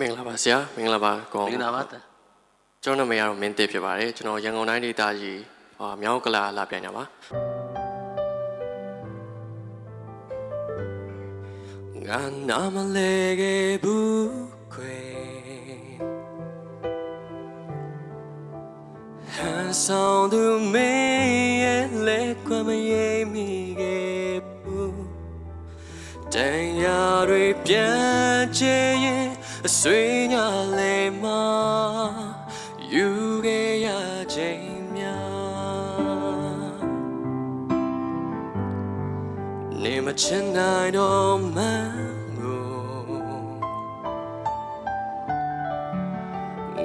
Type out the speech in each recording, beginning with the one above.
မင်္ဂလာပါဆရာမင်္ဂလာပါကောမင်္ဂလာပါတကျွန်တော်နာမည်ကတော့မင်းတစ်ဖြစ်ပါတယ်ကျွန်တော်ရန်ကုန်တိုင်းဒေသကြီးဟာမြောက်ကလာလာပြန်ကြပါငါနာမလဲခဲ့ဘူးခွေဟန်ဆောင်သူမင်းရဲ့လက်ကွမရေးမိခဲ့ဘူးတန်ရာတွေပြန်ချင်ရင် အဆွေညာလေမှာယူခဲ့ရချိန်များနေမချင်နိုင်တော့မှန်းကို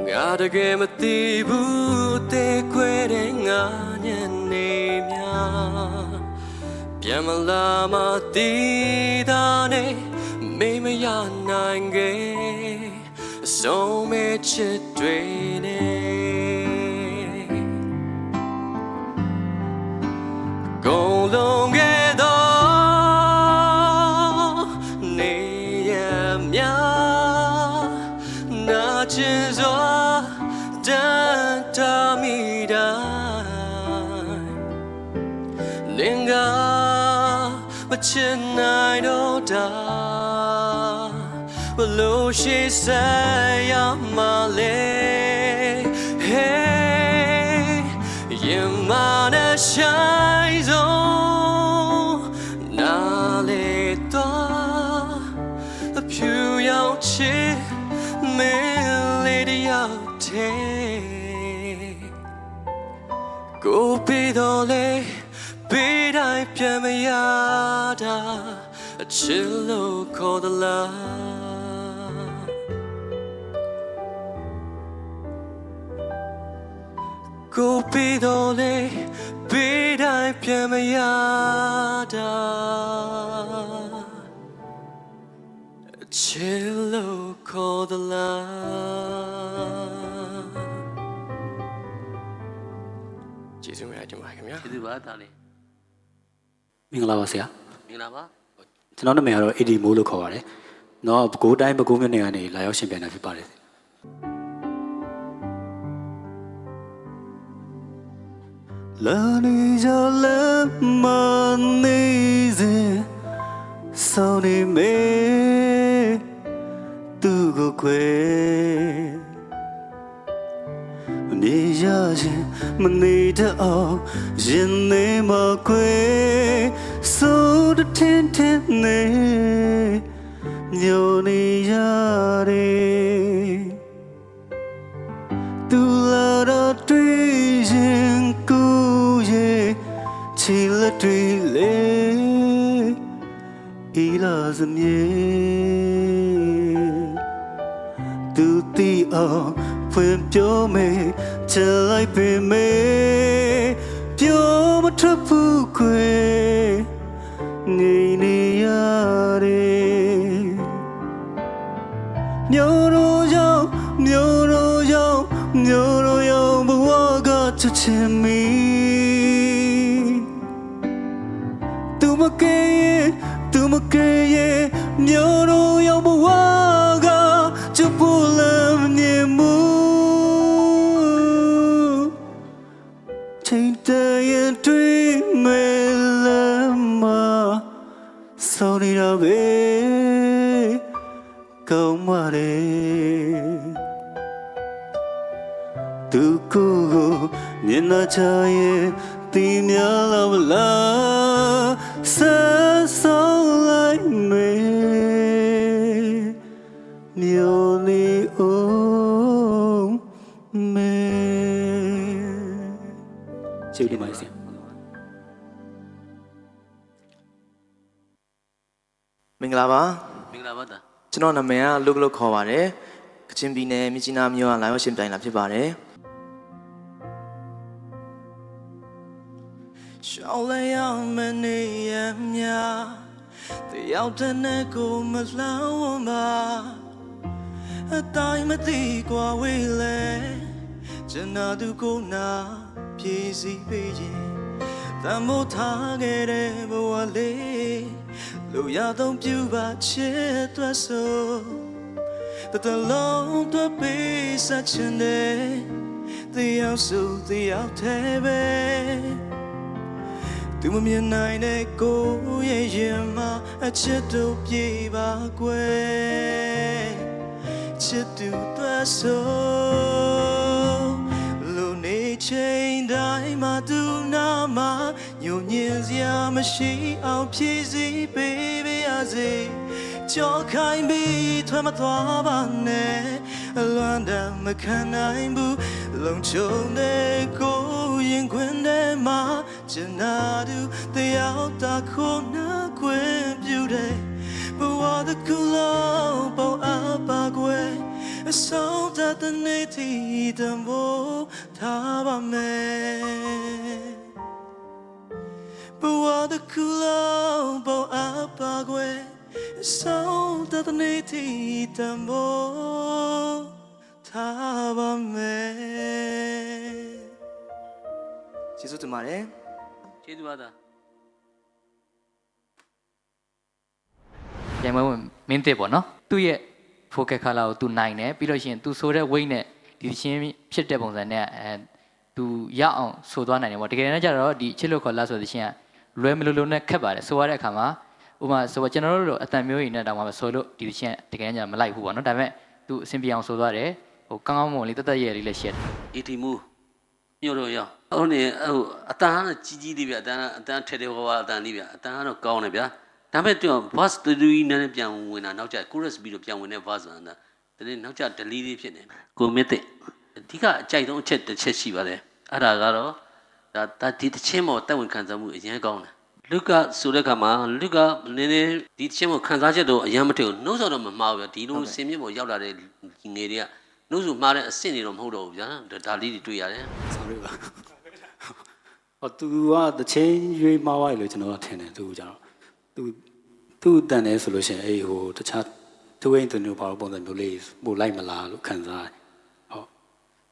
ငါတကယ်မသိဘူးတေခွဲတဲ့ငါညနေများပြန်မလာမသိတာနဲ့မေးမရနိုင်ခဲ့အ ဆုံးမဲ့ချစ်တွေနဲ့ကုန်လုံးခဲ့တော့နေရမြနာချင်စွာတန်တာမိတိုင်းလင်္ကာမချင်နိုင်တော့တာဘ လို့ရှိဆက်ရမလဲ Hey ရင်မနဲ့ဆိုင်ဆုံးနာလေတော့အဖြူရောင်ချစ်မင်းလေးတယောက်တည်းကိုပေးတော်လေပေးတိုင်းပြန်မရတာအချစ်လို့ခေါ်သလား ကိုပေးတော်လေပေးတိုင်းပြန်မရတာအချစ်လို့ခေါ်သလားကျေးဇူးများတင်ပါတယ်ခင်ဗျာကျေးဇူးပါတာလေးမင်္ဂလာပါဆရာမင်္ဂလာပါကျွန်တော်နာမည်ကတော့ AD မိုးလို့ခေါ်ပါတယ်။တော့ပဲခူးတိုင်းပဲခူးမြို့နယ်ကနေလာရောက်ရှင်ပြန်တာဖြစ်ပါတယ်။ လာနေကြလမ်းမနေစဉ်စောင်းနေမေသူကိုခွေမနေရခြင်းမနေတတ်အောင်ရင်နေမခွေဆိုးတဲ့ထင်းထင်းနေညိုနေရတယ်သူလာတော့တွေ့ တွေလေဤလာစမြေသူတီအောင်ဖွင့်ပြောမယ်ချစ်လိုက်ပေမယ်ပြောမထွက်ဘူးခွေငိမ့်နေရတယ်မျိုးတို့ရောက်မျိုးတို့ရောက်မျိုးတို့ရောက်ဘဝကချစ်ချင်မီ ကောင်းပါတယ်သူကိုယ်ကိုမျက်နှာချရဲ့တင်များလာမလားဆက်ဆောင်လိုက်မယ်မျိုးနေအောင်မယ်ကျေးဇူးတင်ပါ တယ်ဆရာမင်္ဂလာပါမင်္ဂလာပါတာကျွန်တော်နာမည်ကလုတ်လုတ်ခေါ်ပါတယ်ကချင်ပြည်နယ်မြစ်ကြီးနားမြို့ကလာရောက်ရှင်ပြိုင်လာဖြစ်ပါတယ်ရှောင်းလဲရမနေရမြတယောက်တည်းနဲ့ကိုမလှမ်းဝမ်းပါအတိုင်းမသိကွာဝေးလဲကျွန်တော်သူကိုနာဖြည့်စည်းပေးရင်တမိုးထားခဲ့တဲ့ဘဝလေး လူရတော့ပြူပါချစ်အတွက်ဆိုတတလုံးတော့ပေးဆက်ချင်တယ်တရားစုတရားသေးပဲသူမမြင်နိုင်တဲ့ကိုယ်ရဲ့ရင်မှာအချစ်တို့ပြေပါကွယ်ချစ်သူသွားဆိုလူနေချိန်တိုင်းမှာသူနာမှာ ညဉ့်ညင်စရာမရှိအောင်ဖြည့်စည်ပေးပါရစေကြောက်ခိုင်းပြီးထွက်မသွားပါနဲ့အလွမ်းတမ်းမခံနိုင်ဘူးလုံခြုံတဲ့ကိုယ်ရင်ခွင်ထဲမှာကျန်နာသူတရားတာခုနာခွင့်ပြုတယ်ဘဝတစ်ခုလုံးပေါ်အပ်ပါကွယ်အဆုံးသတ်တဲ့နေ့တီတံမိုးထားပါမယ် ဘဝတစ်ခုလုံးပေါ်အပ်ပါကွယ်အဆုံးသတ်တဲ့နေ့တီတံမိုးထားပါမယ်ကျေးဇူးတင်ပါတယ်ကျေးဇူးပါသားပြိုင်ပွဲဝင်မင်းတစ်ပေါ့နော်သူ့ရဲ့ focal color ကိုသူနိုင်တယ်ပြီးလို့ရှိရင်သူဆိုတဲ့ weight နဲ့ဒီသချင်းဖြစ်တဲ့ပုံစံနဲ့အဲသူရအောင်ဆိုသွားနိုင်တယ်ပေါ့တကယ်တမ်းကျတော့ဒီချစ်လို့ခေါ်လာဆိုတဲ့သချင်းက လွယ်မလို့လို့နဲ့ခက်ပါတယ်ဆိုရတဲ့အခါမှာဥပမာဆိုတော့ကျွန်တော်တို့လိုအတန်မျိုးရည်နဲ့တောင်မှဆိုလို့ဒီသချင်းကတကယ်တမ်းကျမလိုက်ဘူးပေါ့နော်ဒါပေမဲ့သူအဆင်ပြေအောင်ဆိုသွားတယ်ဟိုကောင်းကောင်းမွန်လေးတက်တက်ရဲလေးလည်းရှက်တယ်အီတီမူမြို့တော့ရောက်ဟုတ်နေဟိုအတန်းကကြီးကြီးလေးဗျအတန်းအတန်းထဲထဲဟောအတန်းလေးဗျအတန်းကတော့ကောင်းတယ်ဗျာဒါပေမဲ့သူက bus တူတူကြီးနဲ့ပြန်ဝင်တာနောက်ကျ chorus ပြီးတော့ပြန်ဝင်တဲ့ bus ဆိုတာဒါလေးနောက်ကျ delay လေးဖြစ်နေကိုမစ်တဲ့အဓိကအကြိုက်ဆုံးအချက်တစ်ချက်ရှိပါတယ်အဲ့ဒါကတော့ ဒါဒါဒီတစ်ချင်းပေါ်တက်ဝင်ခံစားမှုအရင်ကောင်းတယ်လူကဆိုတဲ့ခါမှာလူကနည်းနည်းဒီတစ်ချင်းပေါ်ခံစားချက်တော့အရင်မထင်ဘူးနှုတ်ဆော်တော့မမှားဘူးဗျာဒီလိုစင်မြင့်ပေါ်ရောက်လာတဲ့ငယ်တွေကနှုတ်ဆိုမှားတဲ့အဆင့်တွေတော့မဟုတ်တော့ဘူးဗျာဒါဒါလေးတွေတွေ့ရတယ်ဆောင်းရပါဟောသူကတချင်းရွေးမှားသွားတယ်လို့ကျွန်တော်ကထင်တယ်သူကကျတော့သူသူ့တန်တယ်ဆိုလို့ရှိရင်အေးဟိုတခြားသူ့အိမ်သူမျိုးဘာလို့ပုံစံမျိုးလေးပို့လိုက်မလားလို့ခံစားတယ်ဟုတ်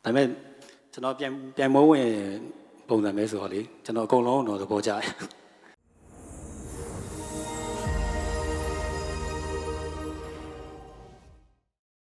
ဒါပေမဲ့ကျွန်တော်ပြန်ပြန်မိုးဝင် ပုံစံပဲဆိုတော့လေကျွန်တော်အကုန်လုံးတော့သဘောကျတယ်